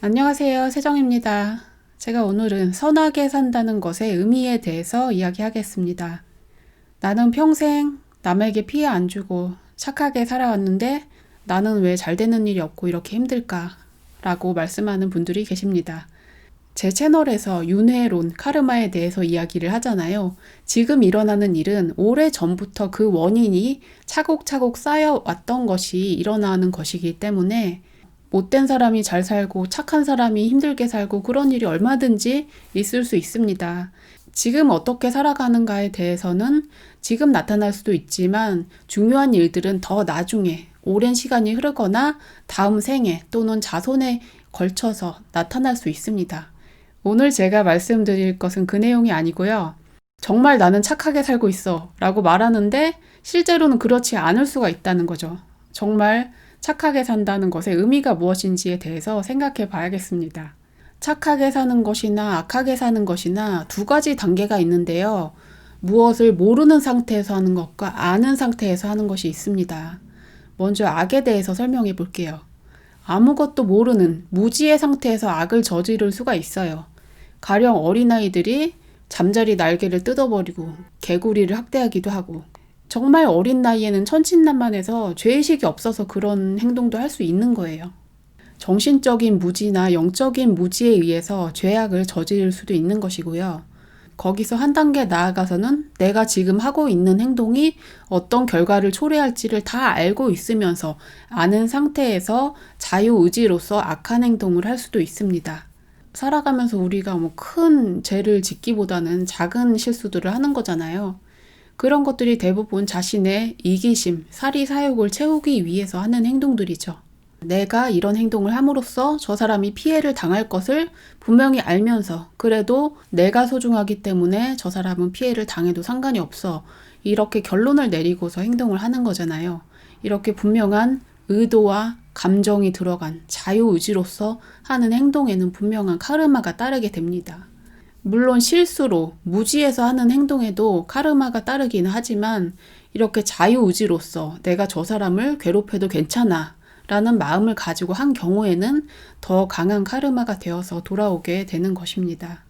안녕하세요. 세정입니다. 제가 오늘은 선하게 산다는 것의 의미에 대해서 이야기하겠습니다. 나는 평생 남에게 피해 안 주고 착하게 살아왔는데 나는 왜 잘 되는 일이 없고 이렇게 힘들까? 라고 말씀하는 분들이 계십니다. 제 채널에서 윤회론, 카르마에 대해서 이야기를 하잖아요. 지금 일어나는 일은 오래 전부터 그 원인이 차곡차곡 쌓여왔던 것이 일어나는 것이기 때문에 못된 사람이 잘 살고 착한 사람이 힘들게 살고 그런 일이 얼마든지 있을 수 있습니다. 지금 어떻게 살아가는가에 대해서는 지금 나타날 수도 있지만 중요한 일들은 더 나중에 오랜 시간이 흐르거나 다음 생에 또는 자손에 걸쳐서 나타날 수 있습니다. 오늘 제가 말씀드릴 것은 그 내용이 아니고요. 정말 나는 착하게 살고 있어 라고 말하는데 실제로는 그렇지 않을 수가 있다는 거죠. 정말 착하게 산다는 것의 의미가 무엇인지에 대해서 생각해 봐야겠습니다. 착하게 사는 것이나 악하게 사는 것이나 두 가지 단계가 있는데요. 무엇을 모르는 상태에서 하는 것과 아는 상태에서 하는 것이 있습니다. 먼저 악에 대해서 설명해 볼게요. 아무것도 모르는 무지의 상태에서 악을 저지를 수가 있어요. 가령 어린아이들이 잠자리 날개를 뜯어버리고 개구리를 학대하기도 하고 정말 어린 나이에는 천진난만해서 죄의식이 없어서 그런 행동도 할 수 있는 거예요. 정신적인 무지나 영적인 무지에 의해서 죄악을 저지를 수도 있는 것이고요. 거기서 한 단계 나아가서는 내가 지금 하고 있는 행동이 어떤 결과를 초래할지를 다 알고 있으면서 아는 상태에서 자유의지로서 악한 행동을 할 수도 있습니다. 살아가면서 우리가 뭐 큰 죄를 짓기보다는 작은 실수들을 하는 거잖아요. 그런 것들이 대부분 자신의 이기심, 사리 사욕을 채우기 위해서 하는 행동들이죠. 내가 이런 행동을 함으로써 저 사람이 피해를 당할 것을 분명히 알면서 그래도 내가 소중하기 때문에 저 사람은 피해를 당해도 상관이 없어. 이렇게 결론을 내리고서 행동을 하는 거잖아요. 이렇게 분명한 의도와 감정이 들어간 자유의지로서 하는 행동에는 분명한 카르마가 따르게 됩니다. 물론 실수로 무지해서 하는 행동에도 카르마가 따르기는 하지만 이렇게 자유의지로서 내가 저 사람을 괴롭혀도 괜찮아 라는 마음을 가지고 한 경우에는 더 강한 카르마가 되어서 돌아오게 되는 것입니다.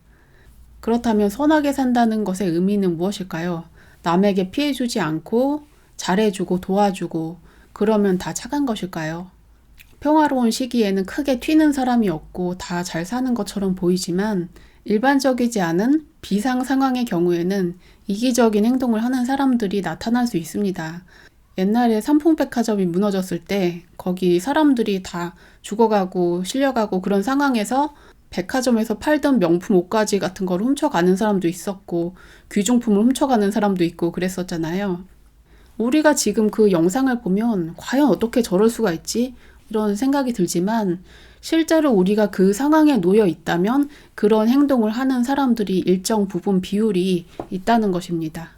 그렇다면 선하게 산다는 것의 의미는 무엇일까요? 남에게 피해주지 않고 잘해주고 도와주고 그러면 다 착한 것일까요? 평화로운 시기에는 크게 튀는 사람이 없고 다 잘 사는 것처럼 보이지만 일반적이지 않은 비상 상황의 경우에는 이기적인 행동을 하는 사람들이 나타날 수 있습니다. 옛날에 삼풍백화점이 무너졌을 때 거기 사람들이 다 죽어가고 실려가고 그런 상황에서 백화점에서 팔던 명품 옷가지 같은 걸 훔쳐가는 사람도 있었고 귀중품을 훔쳐가는 사람도 있고 그랬었잖아요. 우리가 지금 그 영상을 보면 과연 어떻게 저럴 수가 있지? 이런 생각이 들지만 실제로 우리가 그 상황에 놓여 있다면 그런 행동을 하는 사람들이 일정 부분 비율이 있다는 것입니다.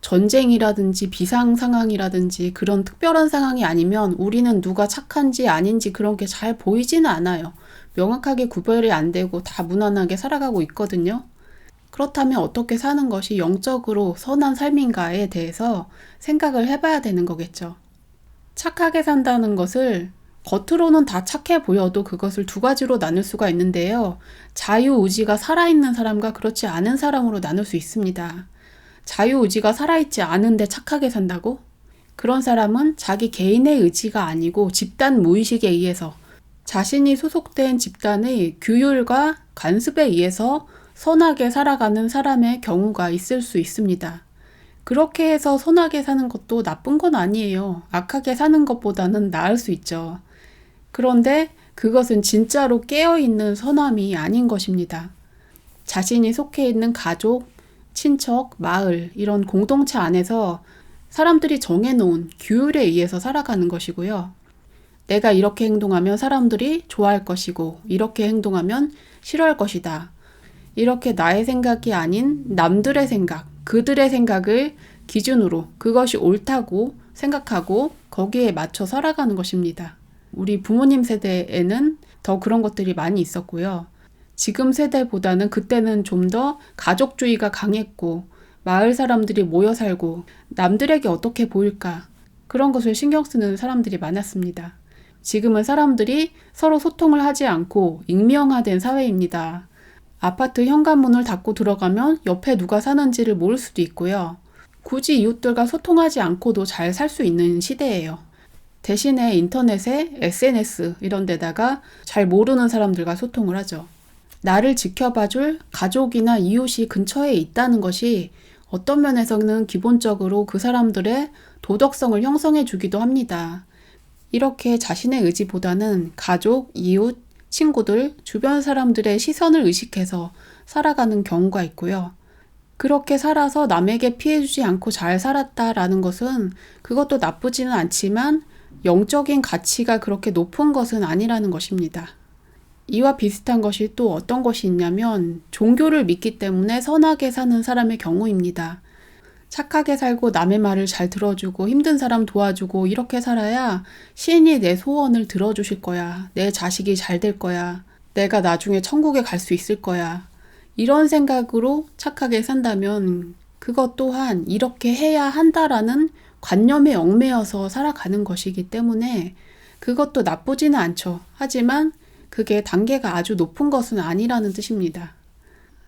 전쟁이라든지 비상 상황이라든지 그런 특별한 상황이 아니면 우리는 누가 착한지 아닌지 그런 게 잘 보이지는 않아요. 명확하게 구별이 안 되고 다 무난하게 살아가고 있거든요. 그렇다면 어떻게 사는 것이 영적으로 선한 삶인가에 대해서 생각을 해봐야 되는 거겠죠. 착하게 산다는 것을 겉으로는 다 착해 보여도 그것을 두 가지로 나눌 수가 있는데요. 자유의지가 살아있는 사람과 그렇지 않은 사람으로 나눌 수 있습니다. 자유의지가 살아있지 않은데 착하게 산다고? 그런 사람은 자기 개인의 의지가 아니고 집단 무의식에 의해서 자신이 소속된 집단의 규율과 간습에 의해서 선하게 살아가는 사람의 경우가 있을 수 있습니다. 그렇게 해서 선하게 사는 것도 나쁜 건 아니에요. 악하게 사는 것보다는 나을 수 있죠. 그런데 그것은 진짜로 깨어있는 선함이 아닌 것입니다. 자신이 속해 있는 가족, 친척, 마을, 이런 공동체 안에서 사람들이 정해놓은 규율에 의해서 살아가는 것이고요. 내가 이렇게 행동하면 사람들이 좋아할 것이고, 이렇게 행동하면 싫어할 것이다. 이렇게 나의 생각이 아닌 남들의 생각, 그들의 생각을 기준으로 그것이 옳다고 생각하고 거기에 맞춰 살아가는 것입니다. 우리 부모님 세대에는 더 그런 것들이 많이 있었고요. 지금 세대보다는 그때는 좀 더 가족주의가 강했고 마을 사람들이 모여 살고 남들에게 어떻게 보일까 그런 것을 신경 쓰는 사람들이 많았습니다. 지금은 사람들이 서로 소통을 하지 않고 익명화된 사회입니다. 아파트 현관문을 닫고 들어가면 옆에 누가 사는지를 모를 수도 있고요. 굳이 이웃들과 소통하지 않고도 잘 살 수 있는 시대예요. 대신에 인터넷에 SNS 이런 데다가 잘 모르는 사람들과 소통을 하죠. 나를 지켜봐줄 가족이나 이웃이 근처에 있다는 것이 어떤 면에서는 기본적으로 그 사람들의 도덕성을 형성해 주기도 합니다. 이렇게 자신의 의지보다는 가족, 이웃, 친구들, 주변 사람들의 시선을 의식해서 살아가는 경우가 있고요. 그렇게 살아서 남에게 피해주지 않고 잘 살았다라는 것은 그것도 나쁘지는 않지만 영적인 가치가 그렇게 높은 것은 아니라는 것입니다. 이와 비슷한 것이 또 어떤 것이 있냐면 종교를 믿기 때문에 선하게 사는 사람의 경우입니다. 착하게 살고 남의 말을 잘 들어주고 힘든 사람 도와주고 이렇게 살아야 신이 내 소원을 들어주실 거야. 내 자식이 잘 될 거야. 내가 나중에 천국에 갈 수 있을 거야. 이런 생각으로 착하게 산다면 그것 또한 이렇게 해야 한다라는 관념에 얽매여서 살아가는 것이기 때문에 그것도 나쁘지는 않죠. 하지만 그게 단계가 아주 높은 것은 아니라는 뜻입니다.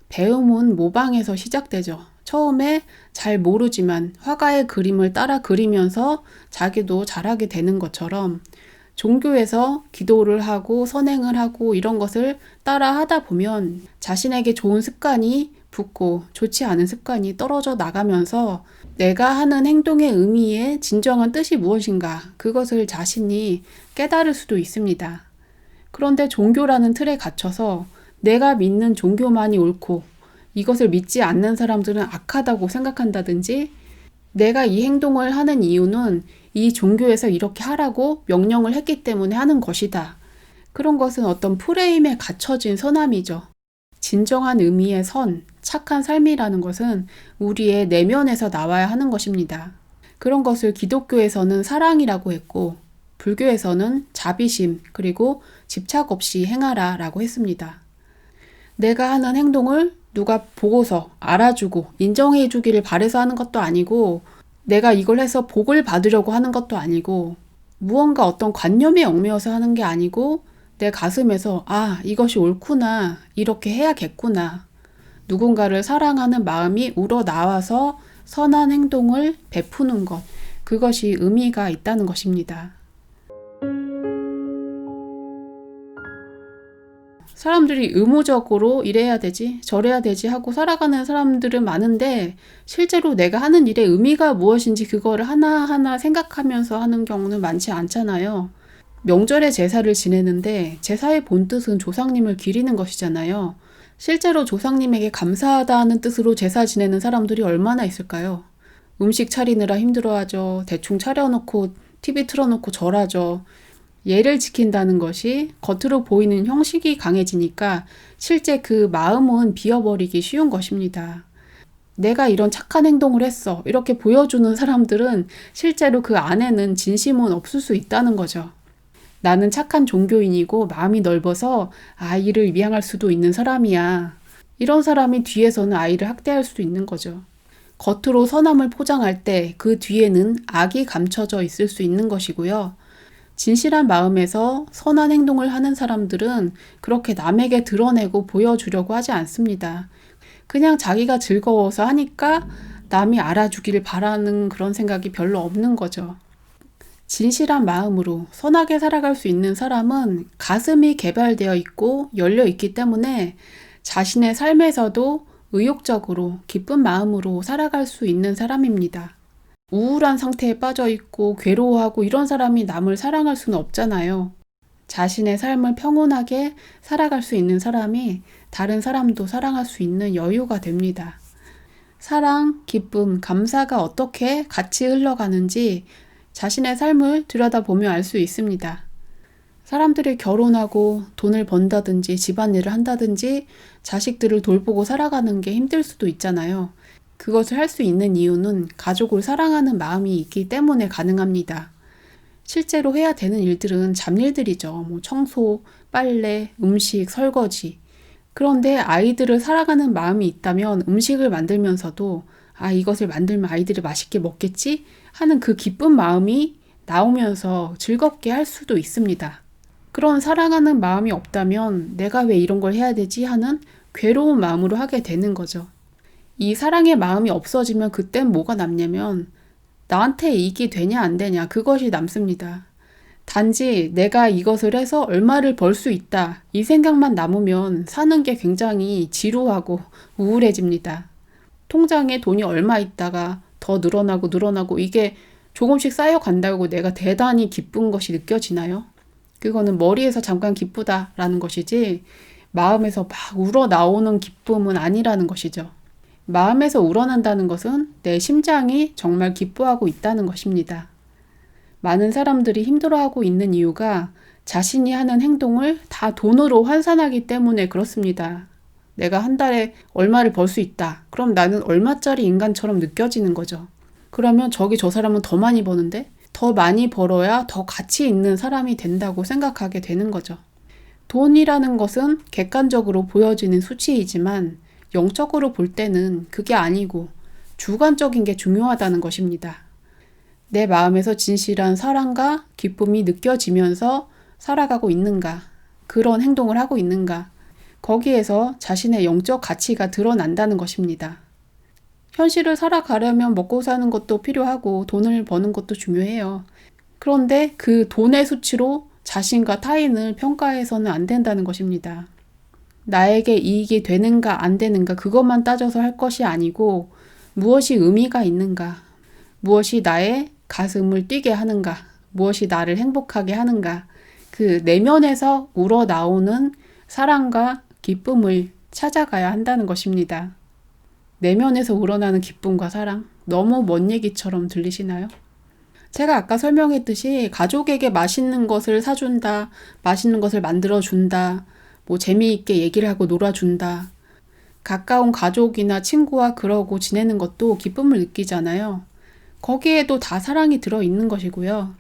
배움은 모방에서 시작되죠. 처음에 잘 모르지만 화가의 그림을 따라 그리면서 자기도 잘하게 되는 것처럼 종교에서 기도를 하고 선행을 하고 이런 것을 따라 하다 보면 자신에게 좋은 습관이 붙고 좋지 않은 습관이 떨어져 나가면서 내가 하는 행동의 의미의 진정한 뜻이 무엇인가 그것을 자신이 깨달을 수도 있습니다. 그런데 종교라는 틀에 갇혀서 내가 믿는 종교만이 옳고 이것을 믿지 않는 사람들은 악하다고 생각한다든지 내가 이 행동을 하는 이유는 이 종교에서 이렇게 하라고 명령을 했기 때문에 하는 것이다. 그런 것은 어떤 프레임에 갇혀진 선함이죠. 진정한 의미의 선, 착한 삶이라는 것은 우리의 내면에서 나와야 하는 것입니다. 그런 것을 기독교에서는 사랑이라고 했고, 불교에서는 자비심, 그리고 집착 없이 행하라 라고 했습니다. 내가 하는 행동을 누가 보고서 알아주고 인정해 주기를 바래서 하는 것도 아니고 내가 이걸 해서 복을 받으려고 하는 것도 아니고 무언가 어떤 관념에 얽매여서 하는 게 아니고 내 가슴에서 아, 이것이 옳구나. 이렇게 해야겠구나. 누군가를 사랑하는 마음이 우러 나와서 선한 행동을 베푸는 것. 그것이 의미가 있다는 것입니다. 사람들이 의무적으로 이래야 되지, 저래야 되지 하고 살아가는 사람들은 많은데 실제로 내가 하는 일의 의미가 무엇인지 그거를 하나하나 생각하면서 하는 경우는 많지 않잖아요. 명절에 제사를 지내는데 제사의 본 뜻은 조상님을 기리는 것이잖아요. 실제로 조상님에게 감사하다는 뜻으로 제사 지내는 사람들이 얼마나 있을까요? 음식 차리느라 힘들어하죠. 대충 차려놓고 TV 틀어놓고 절하죠. 예를 지킨다는 것이 겉으로 보이는 형식이 강해지니까 실제 그 마음은 비어버리기 쉬운 것입니다. 내가 이런 착한 행동을 했어. 이렇게 보여주는 사람들은 실제로 그 안에는 진심은 없을 수 있다는 거죠. 나는 착한 종교인이고 마음이 넓어서 아이를 미양할 수도 있는 사람이야. 이런 사람이 뒤에서는 아이를 학대할 수도 있는 거죠. 겉으로 선함을 포장할 때 그 뒤에는 악이 감춰져 있을 수 있는 것이고요. 진실한 마음에서 선한 행동을 하는 사람들은 그렇게 남에게 드러내고 보여주려고 하지 않습니다. 그냥 자기가 즐거워서 하니까 남이 알아주기를 바라는 그런 생각이 별로 없는 거죠. 진실한 마음으로 선하게 살아갈 수 있는 사람은 가슴이 개발되어 있고 열려 있기 때문에 자신의 삶에서도 의욕적으로 기쁜 마음으로 살아갈 수 있는 사람입니다. 우울한 상태에 빠져 있고 괴로워하고 이런 사람이 남을 사랑할 수는 없잖아요. 자신의 삶을 평온하게 살아갈 수 있는 사람이 다른 사람도 사랑할 수 있는 여유가 됩니다. 사랑, 기쁨, 감사가 어떻게 같이 흘러가는지 자신의 삶을 들여다보며 알 수 있습니다. 사람들이 결혼하고 돈을 번다든지 집안일을 한다든지 자식들을 돌보고 살아가는 게 힘들 수도 있잖아요. 그것을 할 수 있는 이유는 가족을 사랑하는 마음이 있기 때문에 가능합니다. 실제로 해야 되는 일들은 잡일들이죠. 뭐 청소, 빨래, 음식, 설거지. 그런데 아이들을 사랑하는 마음이 있다면 음식을 만들면서도 아, 이것을 만들면 아이들이 맛있게 먹겠지? 하는 그 기쁜 마음이 나오면서 즐겁게 할 수도 있습니다. 그런 사랑하는 마음이 없다면 내가 왜 이런 걸 해야 되지 하는 괴로운 마음으로 하게 되는 거죠. 이 사랑의 마음이 없어지면 그땐 뭐가 남냐면 나한테 이익이 되냐 안 되냐 그것이 남습니다. 단지 내가 이것을 해서 얼마를 벌 수 있다 이 생각만 남으면 사는 게 굉장히 지루하고 우울해집니다. 통장에 돈이 얼마 있다가 더 늘어나고 늘어나고 이게 조금씩 쌓여간다고 내가 대단히 기쁜 것이 느껴지나요? 그거는 머리에서 잠깐 기쁘다라는 것이지 마음에서 막 우러 나오는 기쁨은 아니라는 것이죠. 마음에서 우러난다는 것은 내 심장이 정말 기뻐하고 있다는 것입니다. 많은 사람들이 힘들어하고 있는 이유가 자신이 하는 행동을 다 돈으로 환산하기 때문에 그렇습니다. 내가 한 달에 얼마를 벌 수 있다. 그럼 나는 얼마짜리 인간처럼 느껴지는 거죠. 그러면 저기 저 사람은 더 많이 버는데 더 많이 벌어야 더 가치 있는 사람이 된다고 생각하게 되는 거죠. 돈이라는 것은 객관적으로 보여지는 수치이지만 영적으로 볼 때는 그게 아니고 주관적인 게 중요하다는 것입니다. 내 마음에서 진실한 사랑과 기쁨이 느껴지면서 살아가고 있는가, 그런 행동을 하고 있는가, 거기에서 자신의 영적 가치가 드러난다는 것입니다. 현실을 살아가려면 먹고 사는 것도 필요하고 돈을 버는 것도 중요해요. 그런데 그 돈의 수치로 자신과 타인을 평가해서는 안 된다는 것입니다. 나에게 이익이 되는가 안 되는가 그것만 따져서 할 것이 아니고 무엇이 의미가 있는가, 무엇이 나의 가슴을 뛰게 하는가, 무엇이 나를 행복하게 하는가, 그 내면에서 우러나오는 사랑과 기쁨을 찾아가야 한다는 것입니다. 내면에서 우러나는 기쁨과 사랑, 너무 먼 얘기처럼 들리시나요? 제가 아까 설명했듯이 가족에게 맛있는 것을 사준다, 맛있는 것을 만들어준다, 뭐 재미있게 얘기를 하고 놀아준다. 가까운 가족이나 친구와 그러고 지내는 것도 기쁨을 느끼잖아요. 거기에도 다 사랑이 들어있는 것이고요.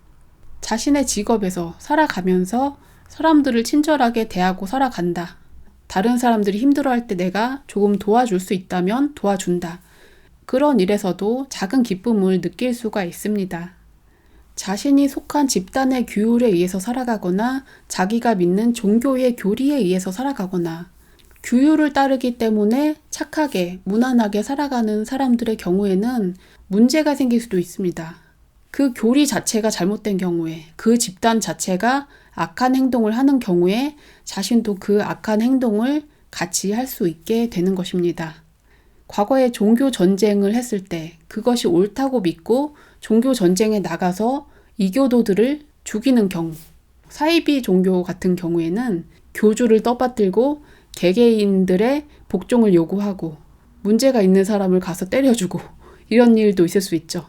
자신의 직업에서 살아가면서 사람들을 친절하게 대하고 살아간다. 다른 사람들이 힘들어할 때 내가 조금 도와줄 수 있다면 도와준다. 그런 일에서도 작은 기쁨을 느낄 수가 있습니다. 자신이 속한 집단의 규율에 의해서 살아가거나 자기가 믿는 종교의 교리에 의해서 살아가거나 규율을 따르기 때문에 착하게, 무난하게 살아가는 사람들의 경우에는 문제가 생길 수도 있습니다. 그 교리 자체가 잘못된 경우에, 그 집단 자체가 악한 행동을 하는 경우에 자신도 그 악한 행동을 같이 할 수 있게 되는 것입니다. 과거에 종교 전쟁을 했을 때 그것이 옳다고 믿고 종교 전쟁에 나가서 이교도들을 죽이는 경우, 사이비 종교 같은 경우에는 교주를 떠받들고 개개인들의 복종을 요구하고 문제가 있는 사람을 가서 때려주고 이런 일도 있을 수 있죠.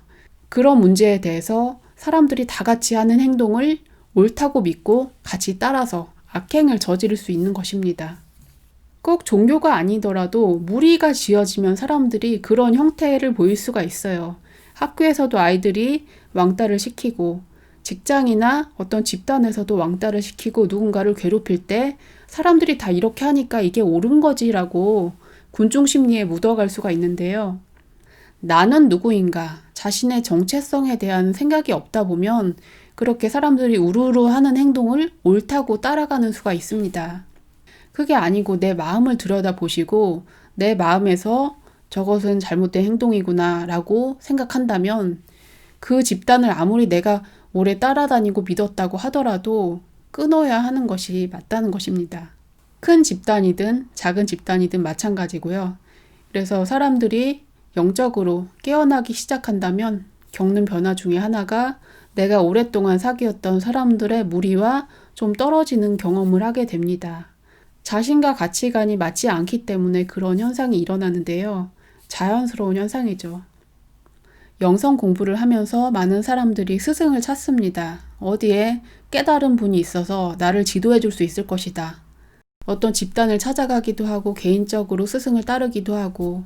그런 문제에 대해서 사람들이 다 같이 하는 행동을 옳다고 믿고 같이 따라서 악행을 저지를 수 있는 것입니다. 꼭 종교가 아니더라도 무리가 지어지면 사람들이 그런 형태를 보일 수가 있어요. 학교에서도 아이들이 왕따를 시키고 직장이나 어떤 집단에서도 왕따를 시키고 누군가를 괴롭힐 때 사람들이 다 이렇게 하니까 이게 옳은 거지라고 군중 심리에 묻어갈 수가 있는데요. 나는 누구인가, 자신의 정체성에 대한 생각이 없다 보면 그렇게 사람들이 우르르 하는 행동을 옳다고 따라가는 수가 있습니다. 그게 아니고 내 마음을 들여다 보시고 내 마음에서 저것은 잘못된 행동이구나 라고 생각한다면 그 집단을 아무리 내가 오래 따라다니고 믿었다고 하더라도 끊어야 하는 것이 맞다는 것입니다. 큰 집단이든 작은 집단이든 마찬가지고요. 그래서 사람들이 영적으로 깨어나기 시작한다면 겪는 변화 중에 하나가 내가 오랫동안 사귀었던 사람들의 무리와 좀 떨어지는 경험을 하게 됩니다. 자신과 가치관이 맞지 않기 때문에 그런 현상이 일어나는데요. 자연스러운 현상이죠. 영성 공부를 하면서 많은 사람들이 스승을 찾습니다. 어디에 깨달은 분이 있어서 나를 지도해 줄 수 있을 것이다. 어떤 집단을 찾아가기도 하고 개인적으로 스승을 따르기도 하고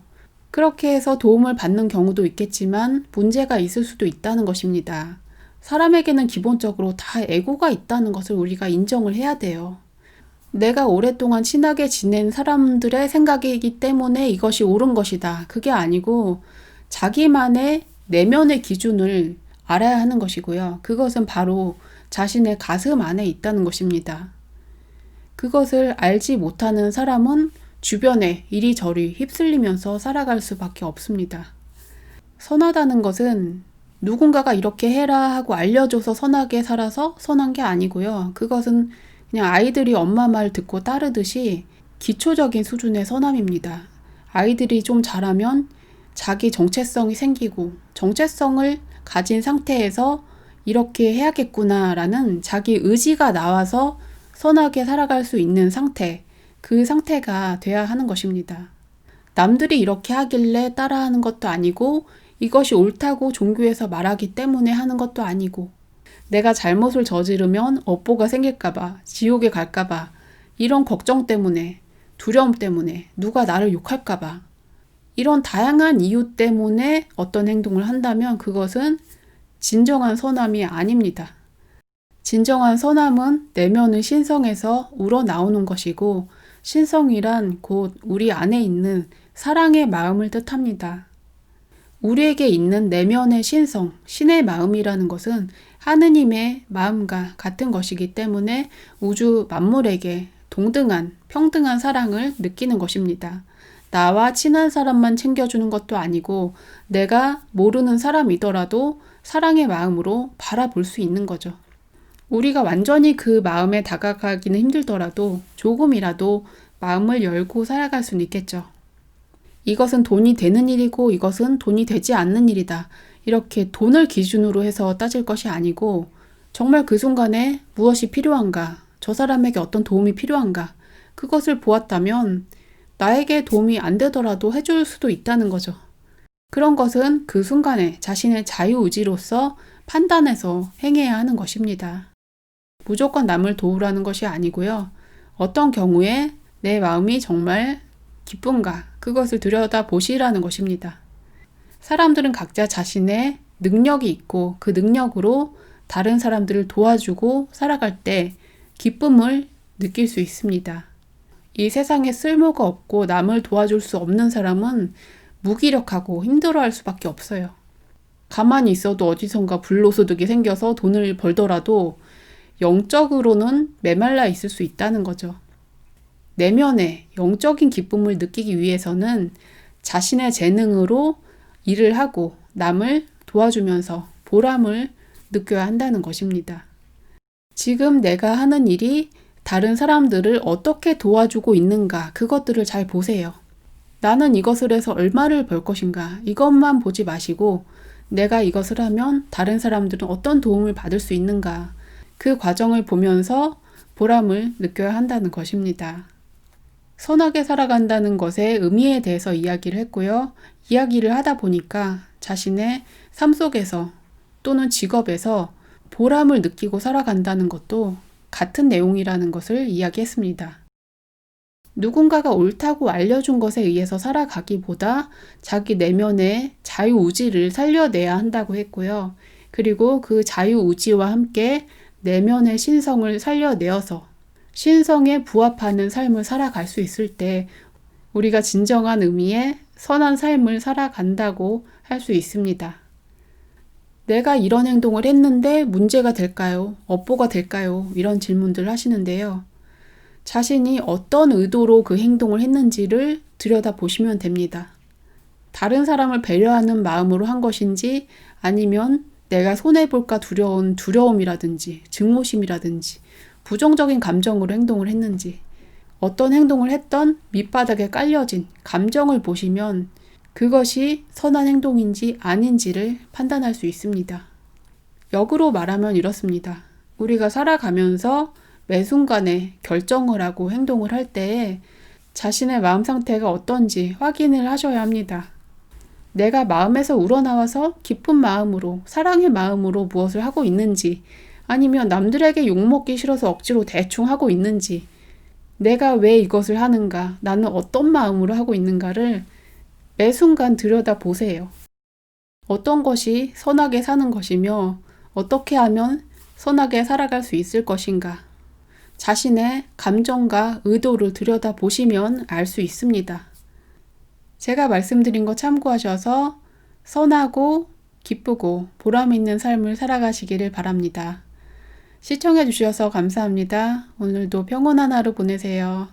그렇게 해서 도움을 받는 경우도 있겠지만 문제가 있을 수도 있다는 것입니다. 사람에게는 기본적으로 다 에고가 있다는 것을 우리가 인정을 해야 돼요. 내가 오랫동안 친하게 지낸 사람들의 생각이기 때문에 이것이 옳은 것이다. 그게 아니고 자기만의 내면의 기준을 알아야 하는 것이고요. 그것은 바로 자신의 가슴 안에 있다는 것입니다. 그것을 알지 못하는 사람은 주변에 이리저리 휩쓸리면서 살아갈 수밖에 없습니다. 선하다는 것은 누군가가 이렇게 해라 하고 알려줘서 선하게 살아서 선한 게 아니고요. 그것은 그냥 아이들이 엄마 말 듣고 따르듯이 기초적인 수준의 선함입니다. 아이들이 좀 자라면 자기 정체성이 생기고 정체성을 가진 상태에서 이렇게 해야겠구나라는 자기 의지가 나와서 선하게 살아갈 수 있는 상태, 그 상태가 돼야 하는 것입니다. 남들이 이렇게 하길래 따라하는 것도 아니고 이것이 옳다고 종교에서 말하기 때문에 하는 것도 아니고 내가 잘못을 저지르면 업보가 생길까봐, 지옥에 갈까봐, 이런 걱정 때문에, 두려움 때문에, 누가 나를 욕할까봐, 이런 다양한 이유 때문에 어떤 행동을 한다면 그것은 진정한 선함이 아닙니다. 진정한 선함은 내면의 신성에서 우러나오는 것이고, 신성이란 곧 우리 안에 있는 사랑의 마음을 뜻합니다. 우리에게 있는 내면의 신성, 신의 마음이라는 것은 하느님의 마음과 같은 것이기 때문에 우주 만물에게 동등한, 평등한 사랑을 느끼는 것입니다. 나와 친한 사람만 챙겨주는 것도 아니고 내가 모르는 사람이더라도 사랑의 마음으로 바라볼 수 있는 거죠. 우리가 완전히 그 마음에 다가가기는 힘들더라도 조금이라도 마음을 열고 살아갈 수는 있겠죠. 이것은 돈이 되는 일이고 이것은 돈이 되지 않는 일이다. 이렇게 돈을 기준으로 해서 따질 것이 아니고 정말 그 순간에 무엇이 필요한가, 저 사람에게 어떤 도움이 필요한가, 그것을 보았다면 나에게 도움이 안 되더라도 해줄 수도 있다는 거죠. 그런 것은 그 순간에 자신의 자유의지로서 판단해서 행해야 하는 것입니다. 무조건 남을 도우라는 것이 아니고요. 어떤 경우에 내 마음이 정말 기쁜가, 그것을 들여다 보시라는 것입니다. 사람들은 각자 자신의 능력이 있고 그 능력으로 다른 사람들을 도와주고 살아갈 때 기쁨을 느낄 수 있습니다. 이 세상에 쓸모가 없고 남을 도와줄 수 없는 사람은 무기력하고 힘들어할 수밖에 없어요. 가만히 있어도 어디선가 불로소득이 생겨서 돈을 벌더라도 영적으로는 메말라 있을 수 있다는 거죠. 내면의 영적인 기쁨을 느끼기 위해서는 자신의 재능으로 일을 하고 남을 도와주면서 보람을 느껴야 한다는 것입니다. 지금 내가 하는 일이 다른 사람들을 어떻게 도와주고 있는가 그것들을 잘 보세요. 나는 이것을 해서 얼마를 벌 것인가 이것만 보지 마시고 내가 이것을 하면 다른 사람들은 어떤 도움을 받을 수 있는가 그 과정을 보면서 보람을 느껴야 한다는 것입니다. 선하게 살아간다는 것의 의미에 대해서 이야기를 했고요. 이야기를 하다 보니까 자신의 삶 속에서 또는 직업에서 보람을 느끼고 살아간다는 것도 같은 내용이라는 것을 이야기했습니다. 누군가가 옳다고 알려준 것에 의해서 살아가기보다 자기 내면의 자유의지를 살려내야 한다고 했고요. 그리고 그 자유의지와 함께 내면의 신성을 살려내어서 신성에 부합하는 삶을 살아갈 수 있을 때 우리가 진정한 의미의 선한 삶을 살아간다고 할 수 있습니다. 내가 이런 행동을 했는데 문제가 될까요? 업보가 될까요? 이런 질문들 하시는데요. 자신이 어떤 의도로 그 행동을 했는지를 들여다 보시면 됩니다. 다른 사람을 배려하는 마음으로 한 것인지 아니면 내가 손해볼까 두려운 두려움이라든지 증오심이라든지 부정적인 감정으로 행동을 했는지, 어떤 행동을 했던 밑바닥에 깔려진 감정을 보시면 그것이 선한 행동인지 아닌지를 판단할 수 있습니다. 역으로 말하면 이렇습니다. 우리가 살아가면서 매 순간에 결정을 하고 행동을 할 때에 자신의 마음 상태가 어떤지 확인을 하셔야 합니다. 내가 마음에서 우러나와서 기쁜 마음으로, 사랑의 마음으로 무엇을 하고 있는지, 아니면 남들에게 욕먹기 싫어서 억지로 대충 하고 있는지, 내가 왜 이것을 하는가, 나는 어떤 마음으로 하고 있는가를 매 순간 들여다 보세요. 어떤 것이 선하게 사는 것이며, 어떻게 하면 선하게 살아갈 수 있을 것인가. 자신의 감정과 의도를 들여다 보시면 알 수 있습니다. 제가 말씀드린 거 참고하셔서 선하고 기쁘고 보람 있는 삶을 살아가시기를 바랍니다. 시청해 주셔서 감사합니다. 오늘도 평온한 하루 보내세요.